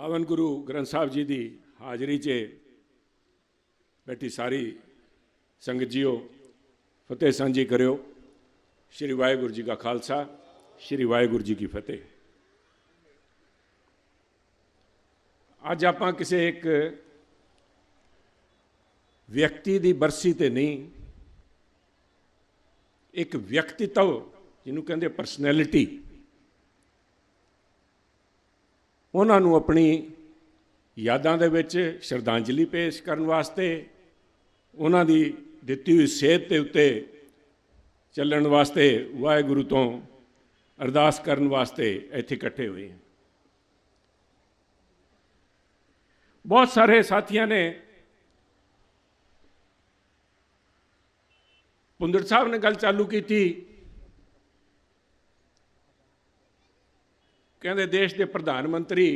ਪਾਵਨ ਗੁਰੂ ਗ੍ਰੰਥ ਸਾਹਿਬ ਜੀ ਦੀ ਹਾਜ਼ਰੀ 'ਚ ਬੈਠੀ ਸਾਰੀ ਸੰਗਤ ਜੀਓ, ਫਤਿਹ ਸਾਂਝੀ ਕਰਿਓ। ਸ਼੍ਰੀ ਵਾਹਿਗੁਰੂ ਜੀ ਕਾ ਖਾਲਸਾ, ਸ਼੍ਰੀ ਵਾਹਿਗੁਰੂ ਜੀ ਕੀ ਫਤਿਹ। ਅੱਜ ਆਪਾਂ ਕਿਸੇ ਇੱਕ ਵਿਅਕਤੀ ਦੀ ਬਰਸੀ ਤੇ ਨਹੀਂ, ਇੱਕ ਵਿਅਕਤੀਤਵ, ਜਿਹਨੂੰ ਕਹਿੰਦੇ ਪਰਸਨੈਲਿਟੀ ਉਹਨਾਂ ਨੂੰ ਆਪਣੀ ਯਾਦਾਂ ਦੇ ਵਿੱਚ ਸ਼ਰਧਾਂਜਲੀ ਪੇਸ਼ ਕਰਨ ਵਾਸਤੇ, ਉਹਨਾਂ ਦੀ ਦਿੱਤੀ ਹੋਈ ਸੇਧ ਦੇ ਉੱਤੇ ਚੱਲਣ ਵਾਸਤੇ ਵਾਹਿਗੁਰੂ ਤੋਂ ਅਰਦਾਸ ਕਰਨ ਵਾਸਤੇ ਇੱਥੇ ਇਕੱਠੇ ਹੋਏ ਹਾਂ। ਬਹੁਤ ਸਾਰੇ ਸਾਥੀਆਂ ਨੇ ਪੁੰਦਰ ਸਾਹਿਬ ਨੇ ਗੱਲ ਚਾਲੂ ਕੀਤੀ। ਕਹਿੰਦੇ ਦੇਸ਼ ਦੇ ਪ੍ਰਧਾਨ ਮੰਤਰੀ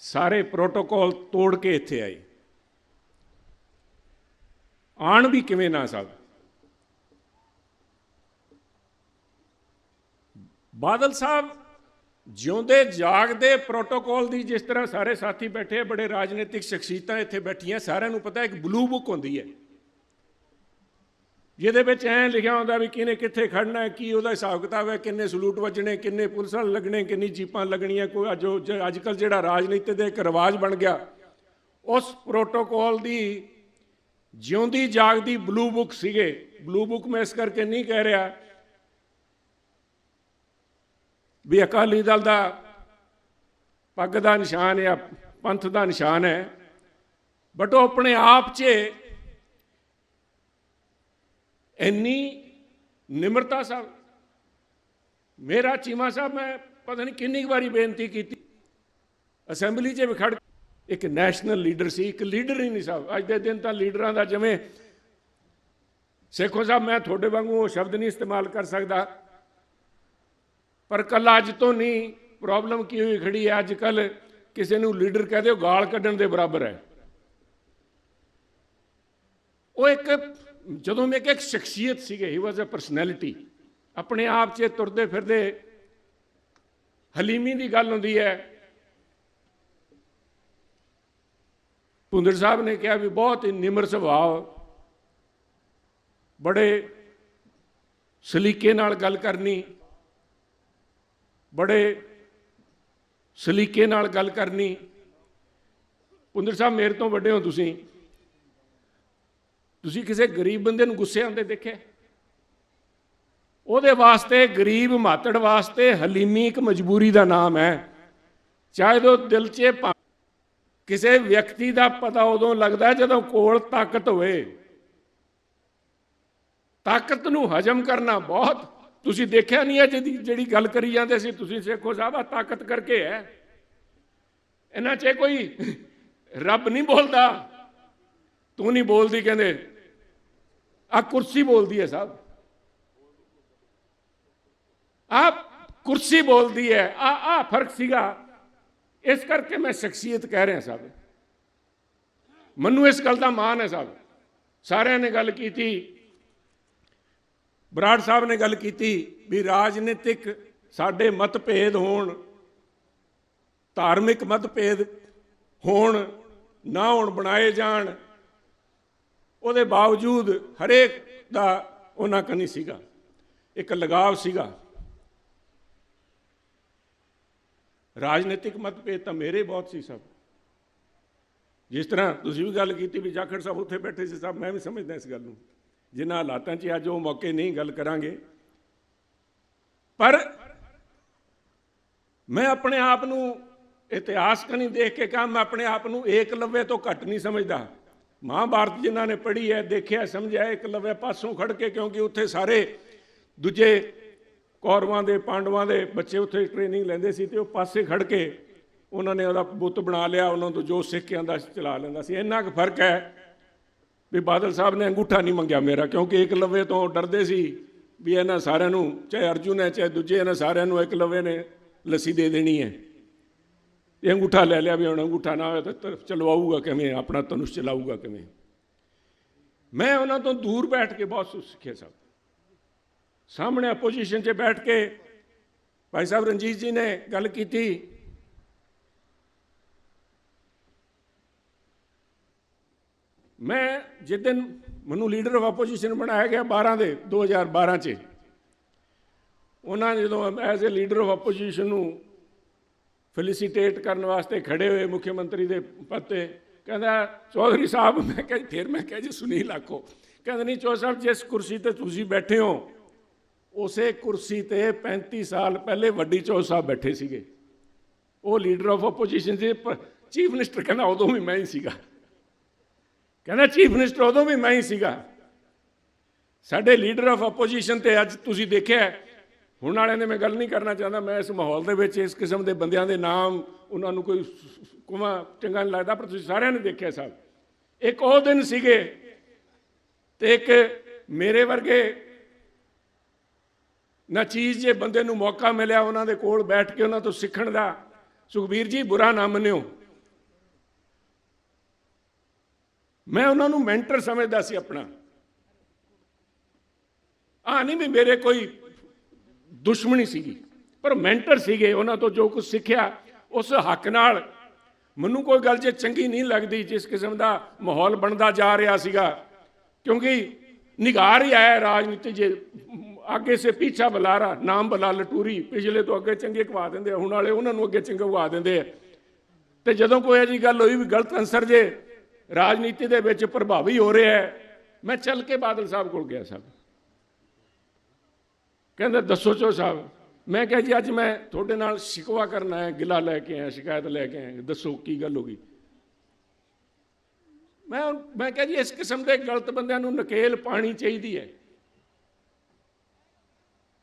ਸਾਰੇ ਪ੍ਰੋਟੋਕੋਲ ਤੋੜ ਕੇ ਇੱਥੇ ਆਏ। ਆਣ ਵੀ ਕਿਵੇਂ ਨਾ ਸਭ ਬਾਦਲ ਸਾਹਿਬ ਜਿਉਂਦੇ ਜਾਗਦੇ ਪ੍ਰੋਟੋਕੋਲ ਦੀ ਜਿਸ ਤਰ੍ਹਾਂ ਸਾਰੇ ਸਾਥੀ ਬੈਠੇ ਬੜੇ ਰਾਜਨੀਤਿਕ ਸ਼ਖਸੀਅਤਾਂ ਇੱਥੇ ਬੈਠੀਆਂ, ਸਾਰਿਆਂ ਨੂੰ ਪਤਾ ਇੱਕ ਬਲੂ ਬੁੱਕ ਹੁੰਦੀ ਹੈ। ਜਿਹਦੇ ਵਿੱਚ ਐਂ ਲਿਖਿਆ ਹੁੰਦਾ ਵੀ ਕਿਹਨੇ ਕਿੱਥੇ ਖੜਨਾ ਕੀ ਉਹਦਾ ਹਿਸਾਬ ਕਿਤਾਬ ਹੈ, ਕਿੰਨੇ ਸਲੂਟ ਵੱਜਣੇ, ਕਿੰਨੇ ਪੁਲਿਸ ਵਾਲੇ ਲੱਗਣੇ, ਕਿੰਨੀ ਜੀਪਾਂ ਲੱਗਣੀਆਂ, ਕੋਈ ਅੱਜ ਅੱਜ ਕੱਲ ਜਿਹੜਾ ਰਾਜਨੀਤੀ ਦੇ ਇੱਕ ਰਿਵਾਜ ਬਣ ਗਿਆ। ਉਸ ਪ੍ਰੋਟੋਕੋਲ ਦੀ ਜਿਉਂਦੀ ਜਾਗਦੀ ਬਲੂ ਬੁੱਕ ਸੀਗੇ। ਬਲੂ ਬੁੱਕ ਮੈਂ ਇਸ ਕਰਕੇ ਨਹੀਂ ਕਹਿ ਰਿਹਾ ਵੀ ਅਕਾਲੀ ਦਲ ਦਾ ਪੱਗ ਦਾ ਨਿਸ਼ਾਨ ਹੈ ਪੰਥ ਦਾ ਨਿਸ਼ਾਨ ਹੈ ਬਟ ਉਹ ਆਪਣੇ ਆਪ 'ਚ ਇੰਨੀ ਨਿਮਰਤਾ ਸਾਹਿਬ। ਮੇਰਾ ਚੀਮਾ ਸਾਹਿਬ, ਮੈਂ ਪਤਾ ਨਹੀਂ ਕਿੰਨੀ ਕੁ ਵਾਰੀ ਬੇਨਤੀ ਕੀਤੀ। ਅਸੈਂਬਲੀ 'ਚ ਵਿਖੜ ਇੱਕ ਨੈਸ਼ਨਲ ਲੀਡਰ ਸੀ, ਇੱਕ ਲੀਡਰ ਹੀ ਨਹੀਂ ਸਾਹਿਬ। ਅੱਜ ਦੇ ਦਿਨ ਤਾਂ ਲੀਡਰਾਂ ਦਾ ਜਿਵੇਂ ਸੇਖੋ ਸਾਹਿਬ, ਮੈਂ ਤੁਹਾਡੇ ਵਾਂਗੂ ਉਹ ਸ਼ਬਦ ਨਹੀਂ ਇਸਤੇਮਾਲ ਕਰ ਸਕਦਾ। ਪਰ ਕੱਲ ਅੱਜ ਤੋਂ ਨਹੀਂ, ਪ੍ਰੋਬਲਮ ਕੀ ਹੋਈ ਖੜੀ ਹੈ, ਅੱਜ ਕੱਲ ਕਿਸੇ ਨੂੰ ਲੀਡਰ ਕਹਿ ਦਿਓ ਗਾਲ ਕੱਢਣ ਦੇ ਬਰਾਬਰ ਹੈ। ਉਹ ਇੱਕ ਜਦੋਂ ਮੈਂ ਇੱਕ ਸ਼ਖਸੀਅਤ ਸੀਗੇ ਹੀ ਵਾਸ ਅ ਪਰਸਨੈਲਿਟੀ ਆਪਣੇ ਆਪ 'ਚ ਤੁਰਦੇ ਫਿਰਦੇ ਹਲੀਮੀ ਦੀ ਗੱਲ ਹੁੰਦੀ ਹੈ। ਪੁੰਦਰ ਸਾਹਿਬ ਨੇ ਕਿਹਾ ਵੀ ਬਹੁਤ ਹੀ ਨਿਮਰ ਸੁਭਾਅ, ਬੜੇ ਸਲੀਕੇ ਨਾਲ ਗੱਲ ਕਰਨੀ, ਬੜੇ ਸਲੀਕੇ ਨਾਲ ਗੱਲ ਕਰਨੀ। ਪੁੰਦਰ ਸਾਹਿਬ, ਮੇਰੇ ਤੋਂ ਵੱਡੇ ਹੋ ਤੁਸੀਂ। ਤੁਸੀਂ ਕਿਸੇ ਗਰੀਬ ਬੰਦੇ ਨੂੰ ਗੁੱਸੇ ਆਉਂਦੇ ਦੇਖਿਆ? ਉਹਦੇ ਵਾਸਤੇ ਗਰੀਬ ਮਾਤੜ ਵਾਸਤੇ ਹਲੀਮੀ ਇੱਕ ਮਜਬੂਰੀ ਦਾ ਨਾਮ ਹੈ। ਚਾਹੇ ਉਹ ਦਿਲ 'ਚ ਕਿਸੇ ਵਿਅਕਤੀ ਦਾ ਪਤਾ ਉਦੋਂ ਲੱਗਦਾ ਜਦੋਂ ਕੋਲ ਤਾਕਤ ਹੋਵੇ। ਤਾਕਤ ਨੂੰ ਹਜਮ ਕਰਨਾ ਬਹੁਤ। ਤੁਸੀਂ ਦੇਖਿਆ ਨਹੀਂ ਹੈ ਜਿਹਦੀ ਜਿਹੜੀ ਗੱਲ ਕਰੀ ਜਾਂਦੇ ਸੀ, ਤੁਸੀਂ ਸੇਖੋ ਸਾਹਿਬ ਆ ਤਾਕਤ ਕਰਕੇ ਹੈ। ਇਹਨਾਂ 'ਚ ਕੋਈ ਰੱਬ ਨਹੀਂ ਬੋਲਦਾ। ਤੂੰ ਨਹੀਂ ਬੋਲਦੀ, ਕਹਿੰਦੇ। ਆ ਕੁਰਸੀ ਬੋਲਦੀ ਹੈ ਸਾਹਿਬ। ਆ ਕੁਰਸੀ ਬੋਲਦੀ ਹੈ। ਆ ਆ ਫ਼ਰਕ ਸੀਗਾ। ਇਸ ਕਰਕੇ ਮੈਂ ਸ਼ਖਸੀਅਤ ਕਹਿ ਰਿਹਾ ਸਾਹਿਬ। ਮੈਨੂੰ ਇਸ ਗੱਲ ਦਾ ਮਾਣ ਹੈ ਸਾਹਿਬ। ਸਾਰਿਆਂ ਨੇ ਗੱਲ ਕੀਤੀ। ਬਰਾੜ ਸਾਹਿਬ ਨੇ ਗੱਲ ਕੀਤੀ ਵੀ ਰਾਜਨੀਤਿਕ ਸਾਡੇ ਮਤਭੇਦ ਹੋਣ, ਧਾਰਮਿਕ ਮਤਭੇਦ ਹੋਣ, ਨਾ ਹੋਣ, ਬਣਾਏ ਜਾਣ ਉਹਦੇ ਬਾਵਜੂਦ ਹਰੇਕ ਦਾ ਉਹਨਾਂ ਕਨੀ ਸੀਗਾ। ਇੱਕ ਲਗਾਵ ਸੀਗਾ। ਰਾਜਨੀਤਿਕ ਮਤਭੇਦ ਤਾਂ ਮੇਰੇ ਬਹੁਤ ਸੀ ਸਭ। ਜਿਸ ਤਰ੍ਹਾਂ ਤੁਸੀਂ ਵੀ ਗੱਲ ਕੀਤੀ ਵੀ ਜਾਖੜ ਸਾਹਿਬ ਉੱਥੇ ਬੈਠੇ ਸੀ ਸਾਹਿਬ ਮੈਂ ਵੀ ਸਮਝਦਾ ਇਸ ਗੱਲ ਨੂੰ। ਜਿਨ੍ਹਾਂ ਹਾਲਾਤਾਂ 'ਚ ਅੱਜ ਉਹ ਮੌਕੇ ਨਹੀਂ ਗੱਲ ਕਰਾਂਗੇ। ਪਰ ਮੈਂ ਆਪਣੇ ਆਪ ਨੂੰ ਇਤਿਹਾਸ ਕਨੀ ਦੇਖ ਕੇ ਕਹਾਂ, ਮੈਂ ਆਪਣੇ ਆਪ ਨੂੰ ਏਕਲਵਯ ਤੋਂ ਘੱਟ ਨਹੀਂ ਸਮਝਦਾ। ਮਹਾਭਾਰਤ ਜਿਨ੍ਹਾਂ ਨੇ ਪੜ੍ਹੀ ਹੈ, ਦੇਖਿਆ, ਸਮਝਿਆ, ਇੱਕ ਏਕਲਵਯ ਪਾਸੋਂ ਖੜ ਕੇ ਕਿਉਂਕਿ ਉੱਥੇ ਸਾਰੇ ਦੂਜੇ ਕੌਰਵਾਂ ਦੇ, ਪਾਂਡਵਾਂ ਦੇ ਬੱਚੇ ਉੱਥੇ ਟ੍ਰੇਨਿੰਗ ਲੈਂਦੇ ਸੀ ਤੇ ਉਹ ਪਾਸੇ ਖੜ ਕੇ ਉਹਨਾਂ ਨੇ ਉਹਦਾ ਬੁੱਤ ਬਣਾ ਲਿਆ, ਉਹਨਾਂ ਤੋਂ ਜੋ ਸਿੱਖ ਕੇ ਆਂਦਾ ਚਲਾ ਲੈਂਦਾ ਸੀ। ਇੰਨਾ ਕੁ ਫ਼ਰਕ ਹੈ ਵੀ ਬਾਦਲ ਸਾਹਿਬ ਨੇ ਅੰਗੂਠਾ ਨਹੀਂ ਮੰਗਿਆ ਮੇਰਾ, ਕਿਉਂਕਿ ਇੱਕ ਲਵੇ ਤੋਂ ਡਰਦੇ ਸੀ ਵੀ ਇਹਨਾਂ ਸਾਰਿਆਂ ਨੂੰ, ਚਾਹੇ ਅਰਜੁਨ ਹੈ, ਚਾਹੇ ਦੂਜੇ, ਇਹਨਾਂ ਸਾਰਿਆਂ ਨੂੰ ਇੱਕ ਲਵੇ ਨੇ ਲੱਸੀ ਦੇ ਦੇਣੀ ਹੈ। ਇਹ ਅੰਗੂਠਾ ਲੈ ਲਿਆ ਵੀ ਹੁਣ ਅੰਗੂਠਾ ਨਾ ਹੋਇਆ ਤਾਂ ਚਲਵਾਊਗਾ ਕਿਵੇਂ, ਆਪਣਾ ਤਨੁਸ਼ ਚਲਾਊਗਾ ਕਿਵੇਂ। ਮੈਂ ਉਹਨਾਂ ਤੋਂ ਦੂਰ ਬੈਠ ਕੇ ਬਹੁਤ ਕੁਝ ਸਿੱਖਿਆ ਸਭ ਸਾਹਮਣੇ ਆਪੋਜੀਸ਼ਨ 'ਚ ਬੈਠ ਕੇ ਭਾਈ ਸਾਹਿਬ ਰਣਜੀਤ ਜੀ ਨੇ ਗੱਲ ਕੀਤੀ। ਮੈਂ ਜਿਸ ਦਿਨ ਮੈਨੂੰ ਲੀਡਰ ਆਫ ਆਪੋਜੀਸ਼ਨ ਬਣਾਇਆ ਗਿਆ 12 ਦੇ 2012 'ਚ, ਉਹਨਾਂ ਜਦੋਂ as a leader of opposition ਨੂੰ ਫੈਲਿਸਿਟੇਟ ਕਰਨ ਵਾਸਤੇ ਖੜੇ ਹੋਏ ਮੁੱਖ ਮੰਤਰੀ ਦੇ ਪਦ ਤੇ ਕਹਿੰਦਾ, ਚੌਧਰੀ ਸਾਹਿਬ, ਮੈਂ ਕਿਹਾ ਫਿਰ ਮੈਂ ਕਿਹਾ ਜੀ, ਸੁਨੀਲ ਆਖੋ। ਕਹਿੰਦਾ, ਨਹੀਂ ਚੌਧਰੀ ਸਾਹਿਬ, ਜਿਸ ਕੁਰਸੀ ਤੇ ਤੁਸੀਂ ਬੈਠੇ ਹੋ, ਉਸੇ ਕੁਰਸੀ ਤੇ 35 ਸਾਲ ਪਹਿਲੇ ਵੱਡੀ ਚੌਧਰੀ ਸਾਹਿਬ ਬੈਠੇ ਸੀਗੇ। ਉਹ ਲੀਡਰ ਆਫ ਆਪੋਜੀਸ਼ਨ ਸੀ ਚੀਫ ਮਿਨਿਸਟਰ ਕਹਿੰਦਾ, ਉਦੋਂ ਵੀ ਮੈਂ ਹੀ ਸੀਗਾ। ਕਹਿੰਦਾ, ਚੀਫ ਮਿਨਿਸਟਰ ਉਦੋਂ ਵੀ ਮੈਂ ਹੀ ਸੀਗਾ। ਸਾਡੇ ਲੀਡਰ ਆਫ ਆਪੋਜੀਸ਼ਨ ਤੇ ਅੱਜ ਤੁਸੀਂ ਦੇਖਿਆ ਹੁਣ ਵਾਲਿਆਂ ਦੇ ਮੈਂ ਗੱਲ ਨਹੀਂ ਕਰਨਾ ਚਾਹੁੰਦਾ, ਮੈਂ ਇਸ ਮਾਹੌਲ ਦੇ ਵਿੱਚ, ਇਸ ਕਿਸਮ ਦੇ ਬੰਦਿਆਂ ਦੇ ਨਾਮ, ਉਹਨਾਂ ਨੂੰ ਕੋਈ ਕੁਮਾ ਚੰਗਾ ਨਹੀਂ ਲੱਗਦਾ, ਪਰ ਤੁਸੀਂ ਸਾਰਿਆਂ ਨੇ ਦੇਖਿਆ ਸਾਹਿਬ ਇੱਕ ਉਹ ਦਿਨ ਸੀਗੇ ਤੇ ਇੱਕ ਮੇਰੇ ਵਰਗੇ ਨਾ ਚੀਜ਼ ਜੇ ਬੰਦੇ ਨੂੰ ਮੌਕਾ ਮਿਲਿਆ, ਉਹਨਾਂ ਦੇ ਕੋਲ ਬੈਠ ਕੇ ਉਹਨਾਂ ਤੋਂ ਸਿੱਖਣ ਦਾ। ਸੁਖਬੀਰ ਜੀ, ਬੁਰਾ ਨਾ ਮੰਨਿਓ। ਮੈਂ ਉਹਨਾਂ ਨੂੰ ਮੈਂਟਰ ਸਮਝਦਾ ਸੀ ਆਪਣਾ। ਆ ਨਹੀਂ ਵੀ ਮੇਰੇ ਕੋਈ ਦੁਸ਼ਮਣੀ ਸੀਗੀ, ਪਰ ਮੈਂਟਰ ਸੀਗੇ, ਉਹਨਾਂ ਤੋਂ ਜੋ ਕੁਝ ਸਿੱਖਿਆ, ਉਸ ਹੱਕ ਨਾਲ। ਮੈਨੂੰ ਕੋਈ ਗੱਲ ਜੇ ਚੰਗੀ ਨਹੀਂ ਲੱਗਦੀ, ਜਿਸ ਕਿਸਮ ਦਾ ਮਾਹੌਲ ਬਣਦਾ ਜਾ ਰਿਹਾ ਸੀਗਾ, ਕਿਉਂਕਿ ਨਿਗਾਰ ਹੀ ਆਇਆ ਰਾਜਨੀਤੀ ਜੇ ਅੱਗੇ ਸੇ ਪੀਛਾ ਬੁਲਾ ਨਾਮ ਬੁਲਾ ਲਟੂਰੀ, ਪਿਛਲੇ ਤੋਂ ਅੱਗੇ ਚੰਗੇ ਕਵਾ ਦਿੰਦੇ ਹੁਣ ਵਾਲੇ ਉਹਨਾਂ ਨੂੰ ਅੱਗੇ ਚੰਗੇ ਕਵਾ ਦਿੰਦੇ ਆ। ਤੇ ਜਦੋਂ ਕੋਈ ਅਜੀ ਗੱਲ ਹੋਈ ਵੀ ਗਲਤ ਅੰਸਰ ਜੇ ਰਾਜਨੀਤੀ ਦੇ ਵਿੱਚ ਪ੍ਰਭਾਵੀ ਹੋ ਰਿਹਾ ਹੈ, ਮੈਂ ਚੱਲ ਕੇ ਬਾਦਲ ਸਾਹਿਬ ਕੋਲ ਗਿਆ ਸਾਹਿਬ ਕਹਿੰਦਾ, ਦੱਸੋ ਚੋ ਸਾਹਿਬ। ਮੈਂ ਕਿਹਾ, ਜੀ, ਅੱਜ ਮੈਂ ਤੁਹਾਡੇ ਨਾਲ ਸ਼ਿਕਵਾ ਕਰਨ ਆਇਆ, ਗਿਲਾ ਲੈ ਕੇ ਆਇਆ, ਸ਼ਿਕਾਇਤ ਲੈ ਕੇ ਆਇਆ। ਦੱਸੋ, ਕੀ ਗੱਲ ਹੋ ਗਈ? ਮੈਂ ਮੈਂ ਕਿਹਾ, ਜੀ, ਇਸ ਕਿਸਮ ਦੇ ਗਲਤ ਬੰਦਿਆਂ ਨੂੰ ਨਕੇਲ ਪਾਣੀ ਚਾਹੀਦੀ ਹੈ।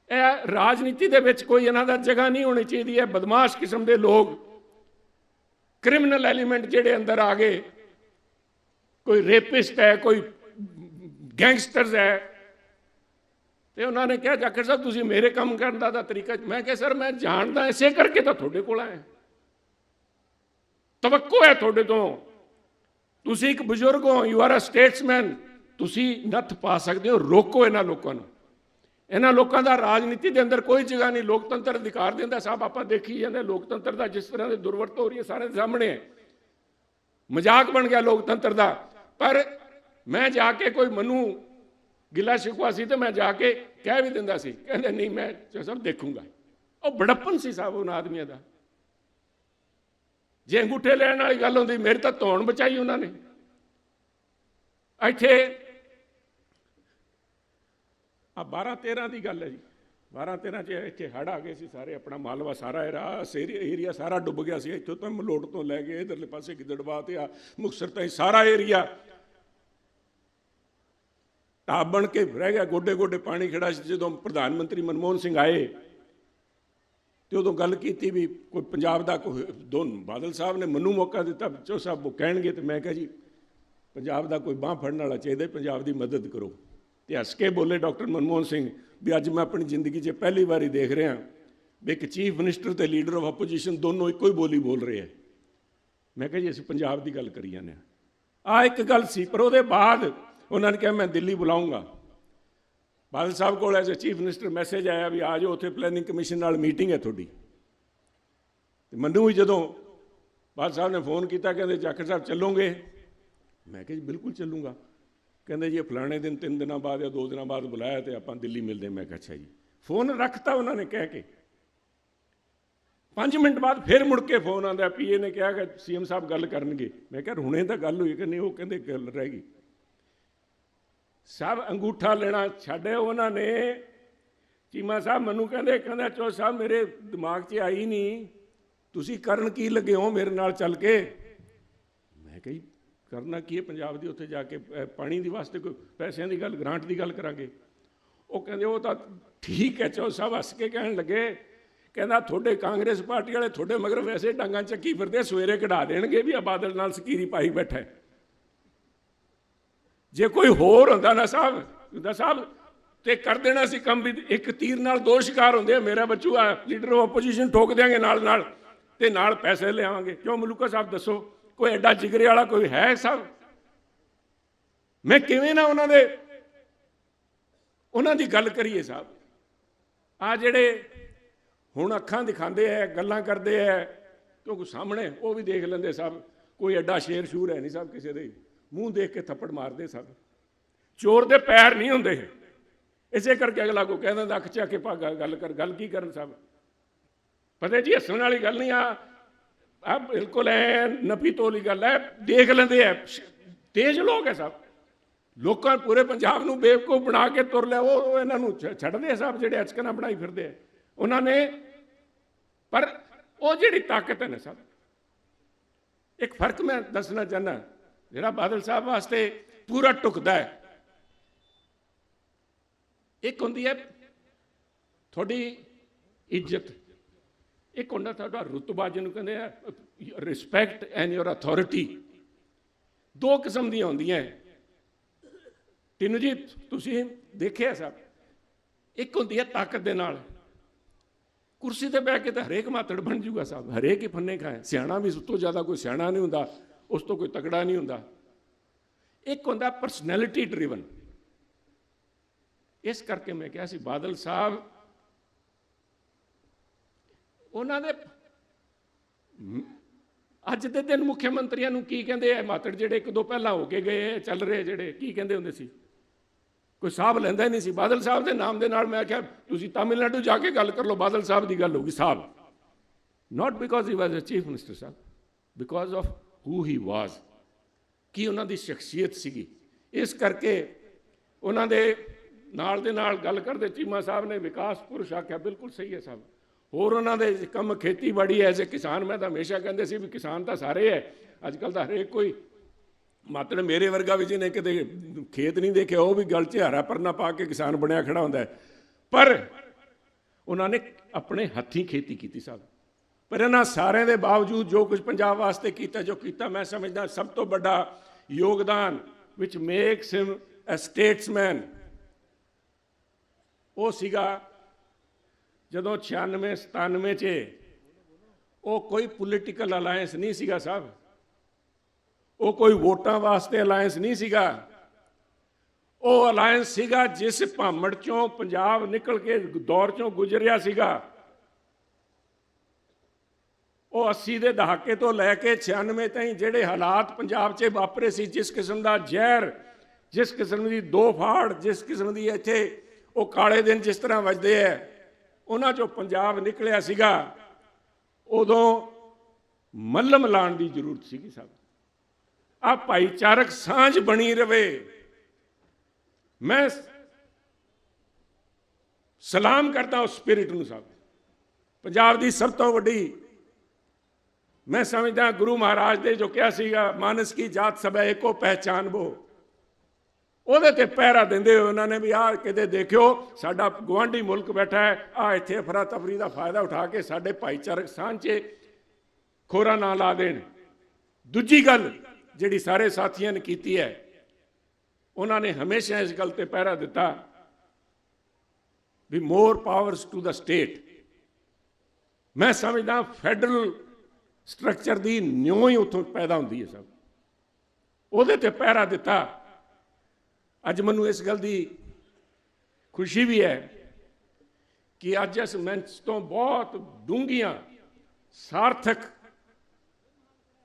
ਇਹ ਰਾਜਨੀਤੀ ਦੇ ਵਿੱਚ ਕੋਈ ਇਹਨਾਂ ਦਾ ਜਗ੍ਹਾ ਨਹੀਂ ਹੋਣੀ ਚਾਹੀਦੀ। ਹੈ ਬਦਮਾਸ਼ ਕਿਸਮ ਦੇ ਲੋਕ, ਕ੍ਰਿਮੀਨਲ ਐਲੀਮੈਂਟ ਜਿਹੜੇ ਅੰਦਰ ਆ ਗਏ। ਕੋਈ ਰੇਪਿਸਟ ਹੈ, ਕੋਈ ਗੈਂਗਸਟਰਸ ਹੈ ਤੇ ਉਹਨਾਂ ਨੇ ਕਿਹਾ, ਜਾਖੜ ਸਾਹਿਬ, ਤੁਸੀਂ ਮੇਰੇ ਕੰਮ ਕਰਨ ਦਾ ਤਾਂ ਤਰੀਕਾ ਮੈਂ ਕਿਹਾ, ਸਰ, ਮੈਂ ਜਾਣਦਾ ਇਸੇ ਕਰਕੇ ਤਾਂ ਤੁਹਾਡੇ ਕੋਲ ਆਇਆ। ਤਵੱਕੋ ਹੈ ਤੁਹਾਡੇ ਤੋਂ। ਤੁਸੀਂ ਇੱਕ ਬਜ਼ੁਰਗ ਹੋ ਯੂ ਆਰ ਅ ਸਟੇਟਸਮੈਨ ਤੁਸੀਂ ਨੱਥ ਪਾ ਸਕਦੇ ਹੋ, ਰੋਕੋ ਇਹਨਾਂ ਲੋਕਾਂ ਨੂੰ। ਇਹਨਾਂ ਲੋਕਾਂ ਦਾ ਰਾਜਨੀਤੀ ਦੇ ਅੰਦਰ ਕੋਈ ਜਗ੍ਹਾ ਨਹੀਂ। ਲੋਕਤੰਤਰ ਅਧਿਕਾਰ ਦਿੰਦਾ ਸਾਹਿਬ, ਆਪਾਂ ਦੇਖੀ ਜਾਂਦੇ ਲੋਕਤੰਤਰ ਦਾ ਜਿਸ ਤਰ੍ਹਾਂ ਦੇ ਦੁਰਵਰਤੋਂ ਹੋ ਰਹੀ ਹੈ, ਸਾਰੇ ਦੇ ਸਾਹਮਣੇ ਹੈ। ਮਜ਼ਾਕ ਬਣ ਗਿਆ ਲੋਕਤੰਤਰ ਦਾ। ਪਰ ਮੈਂ ਜਾ ਕੇ ਕੋਈ ਮੈਨੂੰ ਗਿਲਾ ਸ਼ਿਕਵਾ ਸੀ ਤੇ ਮੈਂ ਜਾ ਕੇ ਕਹਿ ਵੀ ਦਿੰਦਾ ਸੀ। ਕਹਿੰਦੇ, ਨਹੀਂ, ਮੈਂ ਸਭ ਦੇਖੂੰਗਾ। ਉਹ ਬੜਪਨ ਸੀ ਸਾਹਿਬ ਉਹਨਾਂ ਆਦਮੀਆਂ ਦਾ। ਜੇ ਅੰਗੂਠੇ ਲੈਣ ਵਾਲੀ ਗੱਲ ਹੁੰਦੀ, ਮੇਰੇ ਤਾਂ ਧੌਣ ਬਚਾਈ ਉਹਨਾਂ ਨੇ। ਇੱਥੇ ਆ 12 13 ਦੀ ਗੱਲ ਹੈ ਜੀ। 12 13 ਚ ਇੱਥੇ ਹੜ ਆ ਗਏ ਸੀ ਸਾਰੇ, ਆਪਣਾ ਮਾਲਵਾ ਸਾਰਾ ਏਰੀਆ ਸਾਰਾ ਡੁੱਬ ਗਿਆ ਸੀ। ਇੱਥੋਂ ਤਾਂ ਮਲੋਟ ਤੋਂ ਲੈ ਕੇ ਇਧਰਲੇ ਪਾਸੇ ਗਿੱਦੜਵਾ ਤੇ ਆ ਮੁਕਸਰ ਤਾਈਂ ਸਾਰਾ ਏਰੀਆ ਢਾਬ ਬਣ ਕੇ ਰਹਿ ਗਿਆ ਗੋਡੇ ਗੋਡੇ ਪਾਣੀ ਖੜਾ ਸੀ। ਜਦੋਂ ਪ੍ਰਧਾਨ ਮੰਤਰੀ ਮਨਮੋਹਨ ਸਿੰਘ ਆਏ ਤੇ ਉਦੋਂ ਗੱਲ ਕੀਤੀ ਵੀ ਕੋਈ ਪੰਜਾਬ ਦਾ ਕੋਈ ਦੋਨ ਬਾਦਲ ਸਾਹਿਬ ਨੇ ਮੈਨੂੰ ਮੌਕਾ ਦਿੱਤਾ ਚੋ ਸਾਹਿਬ ਉਹ ਕਹਿਣਗੇ ਤੇ ਮੈਂ ਕਿਹਾ ਜੀ, ਪੰਜਾਬ ਦਾ ਕੋਈ ਬਾਹ ਫੜਨ ਵਾਲਾ ਚਾਹੀਦਾ ਪੰਜਾਬ ਦੀ ਮਦਦ ਕਰੋ। ਤੇ ਹੱਸ ਕੇ ਬੋਲੇ ਡਾਕਟਰ ਮਨਮੋਹਨ ਸਿੰਘ ਵੀ ਅੱਜ ਮੈਂ ਆਪਣੀ ਜ਼ਿੰਦਗੀ 'ਚ ਪਹਿਲੀ ਵਾਰੀ ਦੇਖ ਰਿਹਾ ਵੀ ਇੱਕ ਚੀਫ ਮਿਨਿਸਟਰ ਤੇ ਲੀਡਰ ਆਫ ਆਪੋਜੀਸ਼ਨ ਦੋਨੋਂ ਇੱਕੋ ਹੀ ਬੋਲੀ ਬੋਲ ਰਹੇ ਆ। ਮੈਂ ਕਿਹਾ ਜੀ, ਅਸੀਂ ਪੰਜਾਬ ਦੀ ਗੱਲ ਕਰੀ ਜਾਂਦੇ ਆ ਆ ਇੱਕ ਗੱਲ ਸੀ, ਪਰ ਉਹਦੇ ਬਾਅਦ ਉਹਨਾਂ ਨੇ ਕਿਹਾ, ਮੈਂ ਦਿੱਲੀ ਬੁਲਾਉਂਗਾ ਬਾਦਲ ਸਾਹਿਬ ਕੋਲ as a chief minister message ਆਇਆ ਵੀ ਆ ਜਾਓ, ਉੱਥੇ ਪਲੈਨਿੰਗ ਕਮਿਸ਼ਨ ਨਾਲ ਮੀਟਿੰਗ ਹੈ ਤੁਹਾਡੀ। ਤੇ ਮੈਨੂੰ ਵੀ ਜਦੋਂ ਬਾਦਲ ਸਾਹਿਬ ਨੇ ਫੋਨ ਕੀਤਾ, ਕਹਿੰਦੇ ਜਾਖੜ ਸਾਹਿਬ ਚੱਲੋਗੇ? ਮੈਂ ਕਿਹਾ, ਜੀ, ਬਿਲਕੁਲ ਚੱਲੂਗਾ। ਕਹਿੰਦੇ, ਜੀ ਫਲਾਣੇ ਦਿਨ, ਤਿੰਨ ਦਿਨਾਂ ਬਾਅਦ ਜਾਂ ਦੋ ਦਿਨਾਂ ਬਾਅਦ ਬੁਲਾਇਆ ਤੇ ਆਪਾਂ ਦਿੱਲੀ ਮਿਲਦੇ ਮੈਂ ਕਿਹਾ, ਅੱਛਾ ਜੀ। ਫੋਨ ਰੱਖਤਾ ਉਹਨਾਂ ਨੇ ਕਹਿ ਕੇ। 5 ਮਿੰਟ ਬਾਅਦ ਫਿਰ ਮੁੜ ਕੇ ਫੋਨ ਆਉਂਦਾ ਪੀਏ ਨੇ ਕਿਹਾ ਕਿ ਸੀਐਮ ਸਾਹਿਬ ਗੱਲ ਕਰਨਗੇ। ਮੈਂ ਕਿਹਾ, ਹੁਣੇ ਤਾਂ ਗੱਲ ਹੋਈ ਕਿ ਨਹੀਂ? ਉਹ ਕਹਿੰਦੇ, ਗੱਲ ਰਹਿ ਗਈ। ਸਭ ਅੰਗੂਠਾ ਲੈਣਾ ਛੱਡੇ ਉਹਨਾਂ ਨੇ। ਚੀਮਾ ਸਾਹਿਬ ਮੈਨੂੰ ਕਹਿੰਦੇ, ਕਹਿੰਦਾ ਚੋ ਸਾਹਿਬ, ਮੇਰੇ ਦਿਮਾਗ 'ਚ ਆਈ ਨਹੀਂ ਤੁਸੀਂ ਕਰਨ ਕੀ ਲੱਗੇ ਹੋ ਮੇਰੇ ਨਾਲ ਚੱਲ ਕੇ? ਮੈਂ ਕਹੀ ਕਰਨਾ ਕੀ ਹੈ ਪੰਜਾਬ ਦੀ ਉੱਥੇ ਜਾ ਕੇ? ਪਾਣੀ ਦੀ ਵਾਸਤੇ ਕੋਈ ਪੈਸਿਆਂ ਦੀ ਗੱਲ, ਗ੍ਰਾਂਟ ਦੀ ਗੱਲ ਕਰਾਂਗੇ। ਉਹ ਕਹਿੰਦੇ, ਉਹ ਤਾਂ ਠੀਕ ਹੈ ਚੋ ਸਾਹਿਬ, ਹੱਸ ਕੇ ਕਹਿਣ ਲੱਗੇ। ਕਹਿੰਦਾ, ਤੁਹਾਡੇ ਕਾਂਗਰਸ ਪਾਰਟੀ ਵਾਲੇ ਤੁਹਾਡੇ ਮਗਰ ਵੈਸੇ ਡਾਂਗਾਂ ਚੱਕੀ ਫਿਰਦੇ, ਸਵੇਰੇ ਕਢਾ ਦੇਣਗੇ ਵੀ ਆ ਬਾਦਲ ਨਾਲ ਸਕੀਰੀ ਪਾਈ ਬੈਠਾ ਜੇ ਕੋਈ ਹੋਰ ਹੁੰਦਾ ਨਾ ਸਾਹਿਬ, ਹੁੰਦਾ ਸਾਹਿਬ, ਤੇ ਕਰ ਦੇਣਾ ਸੀ ਕੰਮ ਵੀ, ਇੱਕ ਤੀਰ ਨਾਲ ਦੋ ਸ਼ਿਕਾਰ ਹੁੰਦੇ ਆ, ਮੇਰਾ ਬੱਚੂ ਆ, ਲੀਡਰ ਆਫ ਆਪੋਜੀਸ਼ਨ ਠੋਕ ਦਿਆਂਗੇ ਨਾਲ ਨਾਲ, ਤੇ ਨਾਲ ਪੈਸੇ ਲਿਆਵਾਂਗੇ। ਕਿਉਂ ਮਲੂਕਾ ਸਾਹਿਬ ਦੱਸੋ, ਕੋਈ ਐਡਾ ਜਿਗਰੇ ਵਾਲਾ ਕੋਈ ਹੈ ਸਾਹਿਬ? ਮੈਂ ਕਿਵੇਂ ਨਾ ਉਹਨਾਂ ਦੇ, ਉਹਨਾਂ ਦੀ ਗੱਲ ਕਰੀਏ ਸਾਹਿਬ। ਆ ਜਿਹੜੇ ਹੁਣ ਅੱਖਾਂ ਦਿਖਾਉਂਦੇ ਐ ਗੱਲਾਂ ਕਰਦੇ ਐ ਕਿਉਂਕਿ ਸਾਹਮਣੇ ਉਹ ਵੀ ਦੇਖ ਲੈਂਦੇ ਸਾਹਿਬ, ਕੋਈ ਐਡਾ ਸ਼ੇਰ ਸ਼ੂਰ ਹੈ ਨਹੀਂ ਸਭ ਕਿਸੇ ਦੇ। ਮੂੰਹ ਦੇਖ ਕੇ ਥੱਪੜ ਮਾਰਦੇ ਸਭ ਚੋਰ ਦੇ ਪੈਰ ਨਹੀਂ ਹੁੰਦੇ। ਇਸੇ ਕਰਕੇ ਅਗਲਾ ਕੋ ਕਹਿੰਦਾ ਹੁੰਦਾ, ਅੱਖ ਚੱਕ ਕੇ ਭਾਗਾ ਗੱਲ ਕਰ ਗੱਲ ਕੀ ਕਰਨ ਸਾਹਿਬ ਪਤਾ ਜੀ ਹੱਸਣ ਵਾਲੀ ਗੱਲ ਨਹੀਂ ਆ। ਆ ਬਿਲਕੁਲ ਐ ਨਪੀ ਤੋਲੀ ਗੱਲ ਹੈ ਦੇਖ ਲੈਂਦੇ ਐ। ਤੇਜ ਲੋਕ ਐ ਸਭ। ਲੋਕਾਂ ਪੂਰੇ ਪੰਜਾਬ ਨੂੰ ਬੇਵਕੂਫ ਬਣਾ ਕੇ ਤੁਰ ਲਿਆ। ਉਹ ਇਹਨਾਂ ਨੂੰ ਛੱਡਦੇ ਆ ਸਭ ਜਿਹੜੇ ਅਚਕਨਾ ਬਣਾਈ ਫਿਰਦੇ ਆ ਉਹਨਾਂ ਨੇ ਪਰ ਉਹ ਜਿਹੜੀ ਤਾਕਤ ਹੈ ਨਾ ਸਭ। ਇੱਕ ਫ਼ਰਕ ਮੈਂ ਦੱਸਣਾ ਚਾਹੁੰਦਾ। ਜਿਹੜਾ ਬਾਦਲ ਸਾਹਿਬ ਵਾਸਤੇ ਪੂਰਾ ਟੁਕਦਾ ਹੈ। ਇੱਕ ਹੁੰਦੀ ਹੈ ਤੁਹਾਡੀ ਇੱਜ਼ਤ। ਇੱਕ ਹੁੰਦਾ ਤੁਹਾਡਾ ਰੁਤਬਾ ਜਿਹਨੂੰ ਕਹਿੰਦੇ ਆ ਰਿਸਪੈਕਟ ਐਂਡ ਯੋਰ ਅਥਾਰਟੀ ਦੋ ਕਿਸਮ ਦੀਆਂ ਹੁੰਦੀਆਂ ਤਿੰਨੂ ਜੀ, ਤੁਸੀਂ ਦੇਖਿਆ ਸਭ ਇੱਕ ਹੁੰਦੀ ਹੈ ਤਾਕਤ ਦੇ ਨਾਲ। ਕੁਰਸੀ ਤੇ ਬਹਿ ਕੇ ਤਾਂ ਹਰੇਕ ਮਾਤੜ ਬਣ ਜੂਗਾ ਸਾਹਿਬ ਹਰੇਕ ਹੀ ਫੰਨੇ ਖਾਏ। ਸਿਆਣਾ ਵੀ ਉਸ ਤੋਂ ਜ਼ਿਆਦਾ ਕੋਈ ਸਿਆਣਾ ਨਹੀਂ ਹੁੰਦਾ। ਉਸ ਤੋਂ ਕੋਈ ਤਕੜਾ ਨਹੀਂ ਹੁੰਦਾ। ਇੱਕ ਹੁੰਦਾ ਪਰਸਨੈਲਿਟੀ ਡਰਿਵਨ ਇਸ ਕਰਕੇ ਮੈਂ ਕਿਹਾ ਸੀ, ਬਾਦਲ ਸਾਹਿਬ, ਉਹਨਾਂ ਦੇ ਅੱਜ ਦੇ ਦਿਨ ਮੁੱਖ ਮੰਤਰੀਆਂ ਨੂੰ ਕੀ ਕਹਿੰਦੇ ਆ? ਮਾਤੜ ਜਿਹੜੇ ਇੱਕ ਦੋ ਪਹਿਲਾਂ ਹੋ ਕੇ ਗਏ ਚੱਲ ਰਹੇ ਜਿਹੜੇ, ਕੀ ਕਹਿੰਦੇ ਹੁੰਦੇ ਸੀ? ਕੋਈ ਸਾਹਿਬ ਲੈਂਦਾ ਹੀ ਨਹੀਂ ਸੀ। ਬਾਦਲ ਸਾਹਿਬ ਦੇ ਨਾਮ ਦੇ ਨਾਲ ਮੈਂ ਕਿਹਾ, ਤੁਸੀਂ ਤਾਮਿਲਨਾਡੂ ਜਾ ਕੇ ਗੱਲ ਕਰ ਲਓ, ਬਾਦਲ ਸਾਹਿਬ ਦੀ ਗੱਲ ਹੋਗੀ ਸਾਹਿਬ not because he was a chief minister Sahib because of who he was ਕੀ ਉਹਨਾਂ ਦੀ ਸ਼ਖਸੀਅਤ ਸੀਗੀ? ਇਸ ਕਰਕੇ ਉਹਨਾਂ ਦੇ ਨਾਲ ਦੇ ਨਾਲ ਗੱਲ ਕਰਦੇ, ਚੀਮਾ ਸਾਹਿਬ ਨੇ ਵਿਕਾਸ ਪੁਰਸ਼ ਆਖਿਆ, ਬਿਲਕੁਲ ਸਹੀ ਹੈ ਸਾਹਿਬ। ਹੋਰ ਉਹਨਾਂ ਦੇ ਕੰਮ ਖੇਤੀਬਾੜੀ ਐਜ਼ ਜੇ ਕਿਸਾਨ, ਮੈਂ ਤਾਂ ਹਮੇਸ਼ਾ ਕਹਿੰਦੇ ਸੀ ਵੀ ਕਿਸਾਨ ਤਾਂ ਸਾਰੇ ਐ ਅੱਜ ਕੱਲ ਤਾਂ ਹਰੇਕ ਕੋਈ ਮਾਤਰ ਮੇਰੇ ਵਰਗਾ ਵੀ ਜਿਹਨੇ ਕਿਤੇ ਖੇਤ ਨਹੀਂ ਦੇਖਿਆ, ਉਹ ਵੀ ਗਲ 'ਚ ਹਰਾ ਪਰਨਾ ਪਾ ਕੇ ਕਿਸਾਨ ਬਣਿਆ ਖੜਾ ਹੁੰਦਾ ਪਰ ਉਹਨਾਂ ਨੇ ਆਪਣੇ ਹੱਥੀਂ ਖੇਤੀ ਕੀਤੀ ਸਾਹਿਬ। ਪਰ ਇਹਨਾਂ ਸਾਰਿਆਂ ਦੇ ਬਾਵਜੂਦ ਜੋ ਕੁਝ ਪੰਜਾਬ ਵਾਸਤੇ ਕੀਤਾ, ਜੋ ਕੀਤਾ ਮੈਂ ਸਮਝਦਾ ਸਭ ਤੋਂ ਵੱਡਾ ਯੋਗਦਾਨ which makes him a statesman, ਉਹ ਸੀਗਾ ਜਦੋਂ 96 97 ਚ ਉਹ ਕੋਈ ਪੋਲੀਟੀਕਲ ਅਲਾਈਅੰਸ ਨਹੀਂ ਸੀਗਾ ਸਾਹਿਬ। ਉਹ ਕੋਈ ਵੋਟਾਂ ਵਾਸਤੇ ਅਲਾਈਅੰਸ ਨਹੀਂ ਸੀਗਾ। ਉਹ ਅਲਾਈਅੰਸ ਸੀਗਾ ਜਿਸ ਭਾਮੜ ਚੋਂ ਪੰਜਾਬ ਨਿਕਲ ਕੇ ਦੌਰ ਚੋਂ ਗੁਜ਼ਰਿਆ ਸੀਗਾ। ਉਹ 80 ਦੇ ਦਹਾਕੇ ਤੋਂ ਲੈ ਕੇ 96 ਤਾਈਂ ਜਿਹੜੇ ਹਾਲਾਤ ਪੰਜਾਬ 'ਚ ਵਾਪਰੇ ਸੀ, ਜਿਸ ਕਿਸਮ ਦਾ ਜ਼ਹਿਰ, ਜਿਸ ਕਿਸਮ ਦੀ ਦੋ ਫਾੜ, ਜਿਸ ਕਿਸਮ ਦੀ ਇੱਥੇ ਉਹ ਕਾਲੇ ਦਿਨ ਜਿਸ ਤਰ੍ਹਾਂ ਵੱਜਦੇ ਐ, ਉਹਨਾਂ 'ਚੋਂ ਪੰਜਾਬ ਨਿਕਲਿਆ ਸੀਗਾ। ਉਦੋਂ ਮੱਲਮ ਲਾਣ ਦੀ ਜ਼ਰੂਰਤ ਸੀਗੀ ਸਭ ਆ ਭਾਈਚਾਰਕ ਸਾਂਝ ਬਣੀ ਰਵੇ। ਮੈਂ ਸਲਾਮ ਕਰਦਾ ਉਸ ਸਪਿਰਿਟ ਨੂੰ ਸਭ ਪੰਜਾਬ ਦੀ ਸਭ ਤੋਂ ਵੱਡੀ ਮੈਂ ਸਮਝਦਾ ਗੁਰੂ ਮਹਾਰਾਜ ਦੇ ਜੋ ਕਿਹਾ ਸੀਗਾ, ਮਾਨਸ ਕੀ ਜਾਤ ਸਭੈ ਏਕੋ ਪਹਿਚਾਨਬੋ ਉਹਦੇ ਤੇ ਪਹਿਰਾ ਦਿੰਦੇ ਹੋਏ ਉਹਨਾਂ ਨੇ ਵੀ ਆਹ ਕਿਤੇ ਦੇਖਿਓ, ਸਾਡਾ ਗਵਾਂਢੀ ਮੁਲਕ ਬੈਠਾ ਹੈ ਆ ਇੱਥੇ ਅਫਰਾ ਤਫਰੀ ਦਾ ਫਾਇਦਾ ਉਠਾ ਕੇ ਸਾਡੇ ਭਾਈਚਾਰਕ ਸਾਂਝੇ ਖੋਰਾ ਨਾ ਲਾ ਦੇਣ। ਦੂਜੀ ਗੱਲ ਜਿਹੜੀ ਸਾਰੇ ਸਾਥੀਆਂ ਨੇ ਕੀਤੀ ਹੈ, ਉਹਨਾਂ ਨੇ ਹਮੇਸ਼ਾ ਇਸ ਗੱਲ ਤੇ ਪਹਿਰਾ ਦਿੱਤਾ ਵੀ more powers to the state ਮੈਂ ਸਮਝਦਾ ਫੈਡਰਲ ਸਟਰਕਚਰ ਦੀ ਨਿਉ ਹੀ ਉੱਥੋਂ ਪੈਦਾ ਹੁੰਦੀ ਹੈ ਸਭ। ਉਹਦੇ ਤੇ ਪਹਿਰਾ ਦਿੱਤਾ। ਅੱਜ ਮੈਨੂੰ ਇਸ ਗੱਲ ਦੀ ਖੁਸ਼ੀ ਵੀ ਹੈ ਕਿ ਅੱਜ ਇਸ ਮੰਚ ਤੋਂ ਬਹੁਤ ਡੂੰਘੀਆਂ, ਸਾਰਥਕ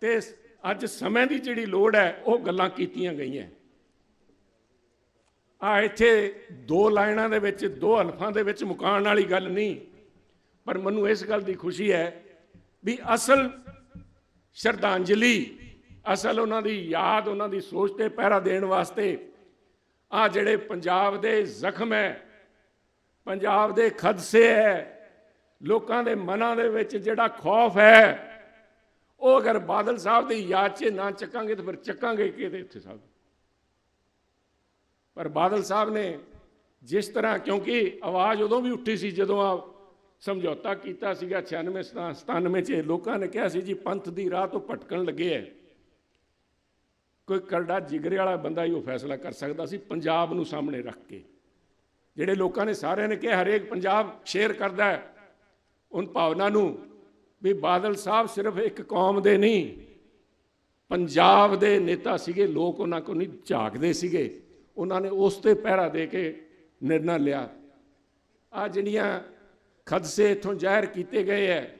ਤੇ ਅੱਜ ਸਮੇਂ ਦੀ ਜਿਹੜੀ ਲੋੜ ਹੈ, ਉਹ ਗੱਲਾਂ ਕੀਤੀਆਂ ਗਈਆਂ। ਆ ਇੱਥੇ ਦੋ ਲਾਈਨਾਂ ਦੇ ਵਿੱਚ, ਦੋ ਹਲਫਾਂ ਦੇ ਵਿੱਚ ਮੁਕਾਉਣ ਵਾਲੀ ਗੱਲ ਨਹੀਂ, ਪਰ ਮੈਨੂੰ ਇਸ ਗੱਲ ਦੀ ਖੁਸ਼ੀ ਹੈ ਵੀ ਅਸਲ ਸ਼ਰਧਾਂਜਲੀ। ਅਸਲ ਉਹਨਾਂ ਦੀ ਯਾਦ, ਉਹਨਾਂ ਦੀ ਸੋਚ ਤੇ ਪਹਿਰਾ ਦੇਣ ਵਾਸਤੇ ਆ ਜਿਹੜੇ ਪੰਜਾਬ ਦੇ ਜ਼ਖਮ ਹੈ, ਪੰਜਾਬ ਦੇ ਖਦਸੇ ਹੈ, ਲੋਕਾਂ ਦੇ ਮਨਾਂ ਦੇ ਵਿੱਚ ਜਿਹੜਾ ਖੌਫ ਹੈ, ਉਹ ਅਗਰ ਬਾਦਲ ਸਾਹਿਬ ਦੀ ਯਾਦ 'ਚ ਨਾ ਚੱਕਾਂਗੇ ਤਾਂ ਫਿਰ ਚੱਕਾਂਗੇ ਕਿਹਦੇ ਉੱਥੇ ਸਾਹਿਬ? ਪਰ ਬਾਦਲ ਸਾਹਿਬ ਨੇ ਜਿਸ ਤਰ੍ਹਾਂ ਕਿਉਂਕਿ ਆਵਾਜ਼ ਉਦੋਂ ਵੀ ਉੱਠੀ ਸੀ ਜਦੋਂ ਆ ਸਮਝੌਤਾ ਕੀਤਾ ਸੀਗਾ 96 97 ਚ। ਲੋਕਾਂ ਨੇ ਕਿਹਾ ਸੀ ਜੀ, ਪੰਥ ਦੀ ਰਾਹ ਤੋਂ ਭਟਕਣ ਲੱਗੇ ਐ। ਕੋਈ ਕਰੜਾ ਜਿਗਰੇ ਵਾਲਾ ਬੰਦਾ ਹੀ ਉਹ ਫੈਸਲਾ ਕਰ ਸਕਦਾ ਸੀ, ਪੰਜਾਬ ਨੂੰ ਸਾਹਮਣੇ ਰੱਖ ਕੇ। ਜਿਹੜੇ ਲੋਕਾਂ ਨੇ ਸਾਰਿਆਂ ਨੇ ਕਿਹਾ, ਹਰੇਕ ਪੰਜਾਬ ਸ਼ੇਅਰ ਕਰਦਾ ਹੈ ਉਨ ਭਾਵਨਾ ਨੂੰ ਵੀ ਬਾਦਲ ਸਾਹਿਬ ਸਿਰਫ ਇੱਕ ਕੌਮ ਦੇ ਨਹੀਂ, ਪੰਜਾਬ ਦੇ ਨੇਤਾ ਸੀਗੇ, ਲੋਕ ਉਹਨਾਂ ਕੋਲ ਨਹੀਂ ਝਾਕਦੇ ਸੀਗੇ। ਉਹਨਾਂ ਨੇ ਉਸ ਤੇ ਪਹਿਰਾ ਦੇ ਕੇ ਨਿਰਣਾ ਲਿਆ। ਆ ਜਿਹੜੀਆਂ ਖਦਸੇ ਇਥੋਂ ਜ਼ਾਹਿਰ ਕੀਤੇ ਗਏ ਹੈ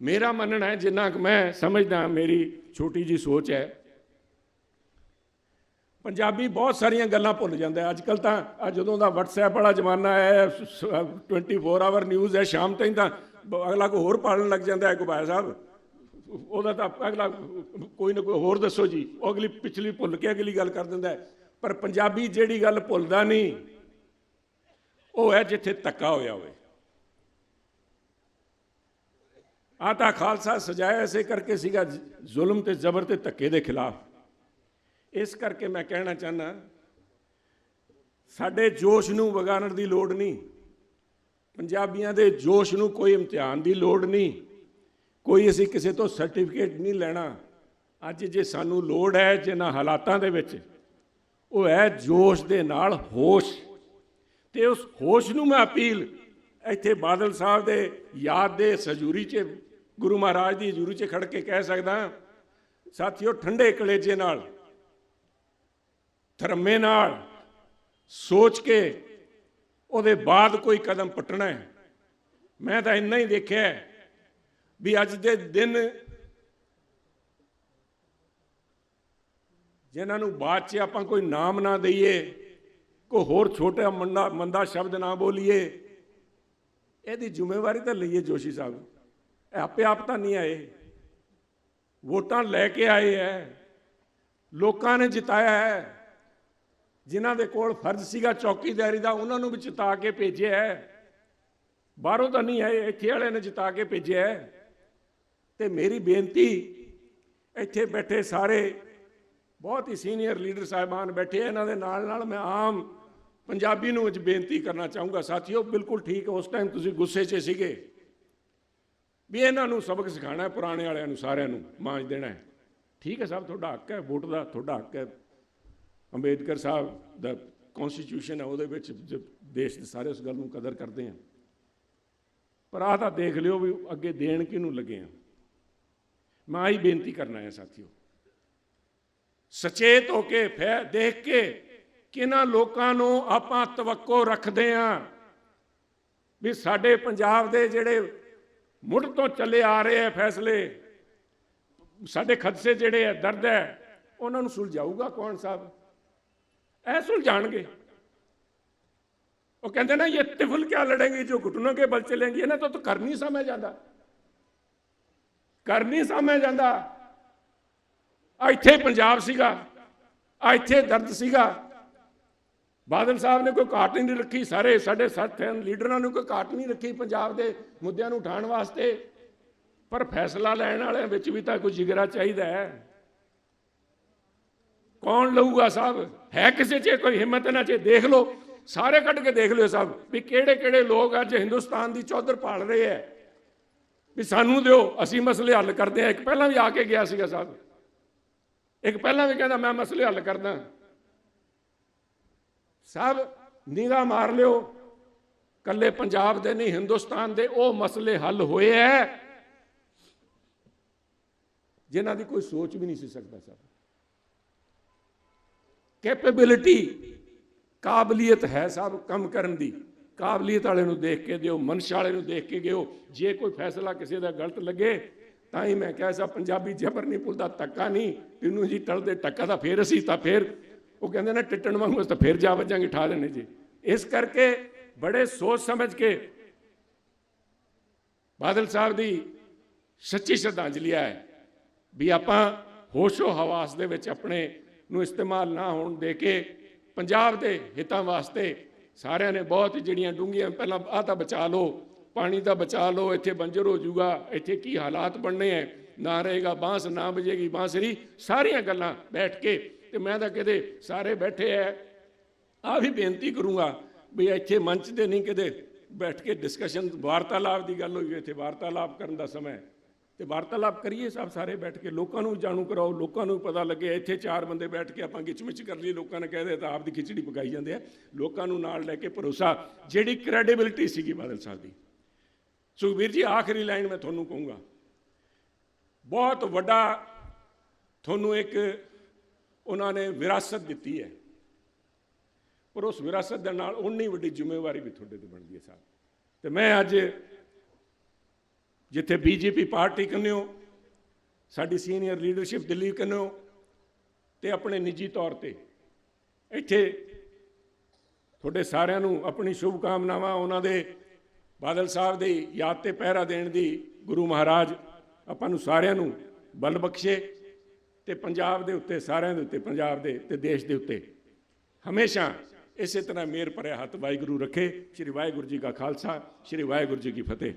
ਮੇਰਾ ਮੰਨਣਾ ਹੈ, ਜਿੰਨਾ ਕਿ ਮੈਂ ਸਮਝਦਾ, ਮੇਰੀ ਛੋਟੀ ਜੀ ਸੋਚ ਹੈ ਪੰਜਾਬੀ ਬਹੁਤ ਸਾਰੀਆਂ ਗੱਲਾਂ ਭੁੱਲ ਜਾਂਦਾ ਅੱਜ ਕੱਲ ਤਾਂ ਆ ਜਦੋਂ ਦਾ WhatsApp ਵਾਲਾ ਜ਼ਮਾਨਾ ਹੈ ਸ- ਸ- 24 ਆਵਰ ਨਿਊਜ਼ ਹੈ ਸ਼ਾਮ ਤਾਈਂ ਤਾਂ ਅਗਲਾ ਕੋਈ ਹੋਰ ਪਾਲਣ ਲੱਗ ਜਾਂਦਾ ਹੈ ਗੁਬਾਇਆ ਸਾਹਿਬ। ਉਹਦਾ ਤਾਂ ਅਗਲਾ ਕੋਈ ਨਾ ਕੋਈ ਹੋਰ ਦੱਸੋ ਜੀ। ਉਹ ਅਗਲੀ ਪਿਛਲੀ ਭੁੱਲ ਕੇ ਅਗਲੀ ਗੱਲ ਕਰ ਦਿੰਦਾ ਪਰ ਪੰਜਾਬੀ ਜਿਹੜੀ ਗੱਲ ਭੁੱਲਦਾ ਨਹੀਂ ਉਹ ਹੈ ਜਿੱਥੇ ਧੱਕਾ ਹੋਇਆ ਹੋਵੇ। ਆ ਤਾਂ ਖਾਲਸਾ ਸਜਾਇਆ ਐਸੇ ਕਰਕੇ ਸੀਗਾ, ਜ਼ੁਲਮ ਤੇ ਜ਼ਬਰ ਤੇ ਧੱਕੇ ਦੇ ਖਿਲਾਫ। ਇਸ ਕਰਕੇ ਮੈਂ ਕਹਿਣਾ ਚਾਹਨਾ ਸਾਡੇ ਜੋਸ਼ ਨੂੰ ਵਿਗਾੜਨ ਦੀ ਲੋੜ ਨਹੀਂ। ਪੰਜਾਬੀਆਂ ਦੇ ਜੋਸ਼ ਨੂੰ ਕੋਈ ਇਮਤਿਹਾਨ ਦੀ ਲੋੜ ਨਹੀਂ। ਕੋਈ ਅਸੀਂ ਕਿਸੇ ਤੋਂ ਸਰਟੀਫਿਕੇਟ ਨਹੀਂ ਲੈਣਾ। ਅੱਜ ਜੇ ਸਾਨੂੰ ਲੋੜ ਹੈ, ਜਿਨ੍ਹਾਂ ਹਾਲਾਤਾਂ ਦੇ ਵਿੱਚ, ਉਹ ਹੈ ਜੋਸ਼ ਦੇ ਨਾਲ ਹੋਸ਼। ਤੇ ਉਸ ਹੋਸ਼ ਨੂੰ ਮੈਂ ਅਪੀਲ ਇੱਥੇ ਬਾਦਲ ਸਾਹਿਬ ਦੇ ਯਾਦ ਦੇ ਸਜੂਰੀ 'ਚ, ਗੁਰੂ ਮਹਾਰਾਜ ਦੀ ਹਜ਼ੂਰੀ 'ਚ ਖੜ ਕੇ ਕਹਿ ਸਕਦਾ ਸਾਥੀਓ ਠੰਡੇ ਕਲੇਜੇ ਨਾਲ, ਧਰਮੇ ਨਾਲ ਸੋਚ ਕੇ ਉਹਦੇ ਬਾਅਦ ਕੋਈ ਕਦਮ ਪੁੱਟਣਾ ਹੈ। ਮੈਂ ਤਾਂ ਇੰਨਾ ਹੀ ਦੇਖਿਆ ਵੀ ਅੱਜ ਦੇ ਦਿਨ ਜਿਨ੍ਹਾਂ ਨੂੰ ਬਾਅਦ 'ਚ ਆਪਾਂ ਕੋਈ ਨਾਮ ਨਾ ਦਈਏ ਕੋਈ ਹੋਰ ਛੋਟਾ ਮੰਦਾ ਮੰਦਾ ਸ਼ਬਦ ਨਾ ਬੋਲੀਏ। ਇਹਦੀ ਜ਼ਿੰਮੇਵਾਰੀ ਤਾਂ ਲਈਏ ਜੋਸ਼ੀ ਸਾਹਿਬ। ਇਹ ਆਪੇ ਆਪ ਤਾਂ ਨਹੀਂ ਆਏ। ਵੋਟਾਂ ਲੈ ਕੇ ਆਏ ਐ। ਲੋਕਾਂ ਨੇ ਜਿਤਾਇਆ ਹੈ ਜਿਨ੍ਹਾਂ ਦੇ ਕੋਲ ਫਰਜ਼ ਸੀਗਾ ਚੌਕੀਦਾਰੀ ਦਾ, ਉਹਨਾਂ ਨੂੰ ਵੀ ਜਿਤਾ ਕੇ ਭੇਜਿਆ ਹੈ ਬਾਹਰੋਂ ਤਾਂ ਨਹੀਂ ਆਏ, ਇੱਥੇ ਵਾਲਿਆਂ ਨੇ ਜਿਤਾ ਕੇ ਭੇਜਿਆ ਹੈ ਤੇ ਮੇਰੀ ਬੇਨਤੀ, ਇੱਥੇ ਬੈਠੇ ਸਾਰੇ, ਬਹੁਤ ਹੀ ਸੀਨੀਅਰ ਲੀਡਰ ਸਾਹਿਬਾਨ ਬੈਠੇ ਇਹਨਾਂ ਦੇ ਨਾਲ ਨਾਲ ਮੈਂ ਆਮ ਪੰਜਾਬੀ ਨੂੰ ਅੱਜ ਬੇਨਤੀ ਕਰਨਾ ਚਾਹੂੰਗਾ ਸਾਥੀਓ ਬਿਲਕੁਲ ਠੀਕ ਹੈ, ਉਸ ਟਾਈਮ ਤੁਸੀਂ ਗੁੱਸੇ 'ਚ ਸੀਗੇ। ਵੀ ਇਹਨਾਂ ਨੂੰ ਸਬਕ ਸਿਖਾਣਾ ਹੈ ਪੁਰਾਣੇ ਵਾਲਿਆਂ ਨੂੰ ਸਾਰਿਆਂ ਨੂੰ ਮਾਂਜ ਦੇਣਾ ਹੈ। ਠੀਕ ਹੈ ਸਾਹਿਬ ਤੁਹਾਡਾ ਹੱਕ ਹੈ ਵੋਟ ਦਾ ਤੁਹਾਡਾ ਹੱਕ ਹੈ। ਅੰਬੇਦਕਰ ਸਾਹਿਬ ਦਾ ਕਨਸਟੀਟਿਊਸ਼ਨ ਹੈ ਉਹਦੇ ਵਿੱਚ ਦੇਸ਼ ਦੇ ਸਾਰੇ ਉਸ ਗੱਲ ਨੂੰ ਕਦਰ ਕਰਦੇ ਆ ਪਰ ਆਹ ਤਾਂ ਦੇਖ ਲਿਓ ਵੀ ਅੱਗੇ ਦੇਣ ਕਿਹਨੂੰ ਲੱਗੇ ਆ ਮੈਂ ਆਹੀ ਬੇਨਤੀ ਕਰਨਾ ਹੈ ਸਾਥੀਓ। ਸਚੇਤ ਹੋ ਕੇ ਫੈ ਦੇਖ ਕੇ ਕਿਹਨਾਂ ਲੋਕਾਂ ਨੂੰ ਆਪਾਂ ਤਵੱਕੋ ਰੱਖਦੇ ਆਂ? ਵੀ ਸਾਡੇ ਪੰਜਾਬ ਦੇ ਜਿਹੜੇ ਮੁੱਢ ਤੋਂ ਚੱਲੇ ਆ ਰਹੇ ਐ ਫੈਸਲੇ, ਸਾਡੇ ਖਦਸੇ ਜਿਹੜੇ ਐ ਦਰਦ ਐ ਉਹਨਾਂ ਨੂੰ ਸੁਲਝਾਊਗਾ ਕੌਣ ਸਾਹਿਬ? ਐ ਸੁਲਝਾਣਗੇ ਉਹ ਕਹਿੰਦੇ ਨਾ, ਇਹ ਤਿਫਲ ਕਿਆ ਲੜेंगे ਜੋ ਘੁਟਨੋਂ ਕੇ ਬਲ ਚਲੇਗੀ। ਇਹਨਾਂ ਤੋਂ ਤਾਂ ਕਰ ਨਹੀਂ ਸਮਝ ਜਾਂਦਾ। ਕਰ ਨਹੀਂ ਸਮਝ ਜਾਂਦਾ। ਇੱਥੇ ਪੰਜਾਬ ਸੀਗਾ ਇੱਥੇ ਦਰਦ ਸੀਗਾ। ਬਾਦਲ ਸਾਹਿਬ ਨੇ ਕੋਈ ਘਾਟ ਨਹੀਂ ਰੱਖੀ, ਸਾਰੇ ਸਾਡੇ ਸਾਥੀਆਂ ਲੀਡਰਾਂ ਨੂੰ ਕੋਈ ਘਾਟ ਨਹੀਂ ਰੱਖੀ ਪੰਜਾਬ ਦੇ ਮੁੱਦਿਆਂ ਨੂੰ ਉਠਾਉਣ ਵਾਸਤੇ। ਪਰ ਫੈਸਲਾ ਲੈਣ ਵਾਲਿਆਂ ਵਿੱਚ ਵੀ ਤਾਂ ਕੋਈ ਜਿਗਰਾ ਚਾਹੀਦਾ ਹੈ। ਕੌਣ ਲਊਗਾ ਸਾਹਿਬ? ਹੈ ਕਿਸੇ 'ਚ? ਕੋਈ ਹਿੰਮਤ ਨਾ 'ਚ? ਦੇਖ ਲਓ। ਸਾਰੇ ਕੱਢ ਕੇ ਦੇਖ ਲਿਓ ਸਾਹਿਬ ਵੀ ਕਿਹੜੇ ਕਿਹੜੇ ਲੋਕ ਅੱਜ ਹਿੰਦੁਸਤਾਨ ਦੀ ਚੌਧਰ ਪਾਲ ਰਹੇ ਐ ਵੀ ਸਾਨੂੰ ਦਿਓ, ਅਸੀਂ ਮਸਲੇ ਹੱਲ ਕਰਦੇ ਆ ਇੱਕ ਪਹਿਲਾਂ ਵੀ ਆ ਕੇ ਗਿਆ ਸੀਗਾ ਸਾਹਿਬ। ਇੱਕ ਪਹਿਲਾਂ ਵੀ ਕਹਿੰਦਾ, ਮੈਂ ਮਸਲੇ ਹੱਲ ਕਰਦਾ ਸਾਹਿਬ ਨਿਗਾਹ ਮਾਰ ਲਿਓ। ਕੱਲੇ ਪੰਜਾਬ ਦੇ ਨਹੀਂ, ਹਿੰਦੁਸਤਾਨ ਦੇ ਉਹ ਮਸਲੇ ਹੱਲ ਹੋਏ ਐ। ਜਿਨ੍ਹਾਂ ਦੀ ਕੋਈ ਸੋਚ ਵੀ ਨਹੀਂ ਸੀ ਸਕਦਾ ਸਾਹਿਬ ਕੈਪੇਬਿਲਿਟੀ ਕਾਬਲੀਅਤ ਹੈ ਸਭ ਕੰਮ ਕਰਨ ਦੀ। ਕਾਬਲੀਅਤ ਵਾਲੇ ਨੂੰ ਦੇਖ ਕੇ ਦਿਓ, ਮਨਸ਼ਾ ਵਾਲੇ ਨੂੰ ਦੇਖ ਕੇ ਗਿਓ ਜੇ ਕੋਈ ਫੈਸਲਾ ਕਿਸੇ ਦਾ ਗਲਤ ਲੱਗੇ, ਤਾਂ ਹੀ ਮੈਂ ਕਹਿ ਸਾ ਪੰਜਾਬੀ ਜ਼ਬਰ ਨਹੀਂ ਭੁੱਲਦਾ, ਧੱਕਾ ਨਹੀਂ। ਇਹਨੂੰ ਜੀ ਟਲਦੇ ਟੱਕਾ ਤਾਂ ਫੇਰ ਅਸੀਂ, ਤਾਂ ਫੇਰ ਉਹ ਕਹਿੰਦੇ ਨੇ ਟਿੱਟਣ ਵਾਂਗੂ ਅਸੀਂ ਤਾਂ ਫੇਰ ਜਾ ਵੱਜਾਂਗੇ ਠਾ ਦੇਣੇ ਜੀ। ਇਸ ਕਰਕੇ ਬੜੇ ਸੋਚ ਸਮਝ ਕੇ ਬਾਦਲ ਸਾਹਿਬ ਦੀ ਸੱਚੀ ਸ਼ਰਧਾਂਜਲੀ ਹੈ ਵੀ ਆਪਾਂ ਹੋਸ਼ੋ ਹਵਾਸ ਦੇ ਵਿੱਚ ਆਪਣੇ ਨੂੰ ਇਸਤੇਮਾਲ ਨਾ ਹੋਣ ਦੇ ਕੇ ਪੰਜਾਬ ਦੇ ਹਿੱਤਾਂ ਵਾਸਤੇ ਸਾਰਿਆਂ ਨੇ ਬਹੁਤ ਜਿਹੜੀਆਂ ਡੂੰਘੀਆਂ, ਪਹਿਲਾਂ ਆਹ ਤਾਂ ਬਚਾ ਲਓ, ਪਾਣੀ ਦਾ ਬਚਾ ਲਓ, ਇੱਥੇ ਬੰਜਰ ਹੋ ਜਾਊਗਾ, ਇੱਥੇ ਕੀ ਹਾਲਾਤ ਬਣਨੇ ਐ ਨਾ ਰਹੇਗਾ, ਬਾਂਸ ਨਾ ਬਜੇਗੀ ਬਾਂਸਰੀ ਸਾਰੀਆਂ ਗੱਲਾਂ ਬੈਠ ਕੇ ਤੇ ਮੈਂ ਤਾਂ ਕਿਤੇ ਸਾਰੇ ਬੈਠੇ ਐ। ਆ ਵੀ ਬੇਨਤੀ ਕਰੂੰਗਾ ਵੀ ਇੱਥੇ ਮੰਚ ਤੇ ਨਹੀਂ ਕਿਤੇ ਬੈਠ ਕੇ ਡਿਸਕਸ਼ਨ ਵਾਰਤਾਲਾਪ ਦੀ ਗੱਲ ਹੋਈ ਇੱਥੇ ਵਾਰਤਾਲਾਪ ਕਰਨ ਦਾ ਸਮਾਂ ਹੈ ਤੇ ਵਾਰਤਾਲਾਪ ਕਰੀਏ ਸਭ ਸਾਰੇ ਬੈਠ ਕੇ, ਲੋਕਾਂ ਨੂੰ ਜਾਣੂ ਕਰਾਓ, ਲੋਕਾਂ ਨੂੰ ਪਤਾ ਲੱਗੇ, ਇੱਥੇ ਚਾਰ ਬੰਦੇ ਬੈਠ ਕੇ ਆਪਾਂ ਗਿਚਮਿਚ ਕਰ ਲਈ, ਲੋਕਾਂ ਨੇ ਕਹਦੇ ਤਾਂ ਆਪ ਦੀ ਖਿਚੜੀ ਪਕਾਈ ਜਾਂਦੇ ਆ ਲੋਕਾਂ ਨੂੰ ਨਾਲ ਲੈ ਕੇ ਭਰੋਸਾ, ਜਿਹੜੀ ਕ੍ਰੈਡੀਬਿਲਿਟੀ ਸੀਗੀ ਬਾਦਲ ਸਾਹਿਬ ਦੀ। ਸੁਖਬੀਰ ਜੀ, ਆਖਰੀ ਲਾਈਨ ਮੈਂ ਤੁਹਾਨੂੰ ਕਹੂੰਗਾ। ਬਹੁਤ ਵੱਡਾ ਤੁਹਾਨੂੰ ਇੱਕ ਉਹਨਾਂ ਨੇ ਵਿਰਾਸਤ ਦਿੱਤੀ ਹੈ। ਪਰ ਉਸ ਵਿਰਾਸਤ ਦੇ ਨਾਲ ਉਨੀ ਵੱਡੀ ਜ਼ਿੰਮੇਵਾਰੀ ਵੀ ਤੁਹਾਡੇ ਤੇ ਬਣਦੀ ਹੈ ਸਾਹਿਬ। ਤੇ ਮੈਂ ਅੱਜ ਜਿੱਥੇ ਬੀਜੇਪੀ ਪਾਰਟੀ ਕੰਨਿਓ, ਸਾਡੀ ਸੀਨੀਅਰ ਲੀਡਰਸ਼ਿਪ ਦਿੱਲੀ ਕੰਨਿਓ ਤੇ ਆਪਣੇ ਨਿੱਜੀ ਤੌਰ ਤੇ ਇੱਥੇ ਤੁਹਾਡੇ ਸਾਰਿਆਂ ਨੂੰ ਆਪਣੀ ਸ਼ੁਭ ਕਾਮਨਾਵਾਂ ਉਹਨਾਂ ਦੇ ਬਾਦਲ ਸਾਹਿਬ ਦੀ ਯਾਦ ਤੇ ਪਹਿਰਾ ਦੇਣ ਦੀ ਗੁਰੂ ਮਹਾਰਾਜ ਆਪਾਂ ਨੂੰ ਸਾਰਿਆਂ ਨੂੰ ਬਲ ਬਖਸ਼ੇ। ਤੇ ਪੰਜਾਬ ਦੇ ਉੱਤੇ, ਸਾਰਿਆਂ ਦੇ ਉੱਤੇ, ਪੰਜਾਬ ਦੇ ਤੇ ਦੇਸ਼ ਦੇ ਉੱਤੇ। ਹਮੇਸ਼ਾ ਇਸੇ ਤਰ੍ਹਾਂ ਮੇਰ ਭਰਿਆ ਹੱਥ ਵਾਹਿਗੁਰੂ ਰੱਖੇ। ਸ੍ਰੀ ਵਾਹਿਗੁਰੂ ਜੀ ਕਾ ਖਾਲਸਾ, ਸ੍ਰੀ ਵਾਹਿਗੁਰੂ ਜੀ ਕੀ ਫਤਿਹ।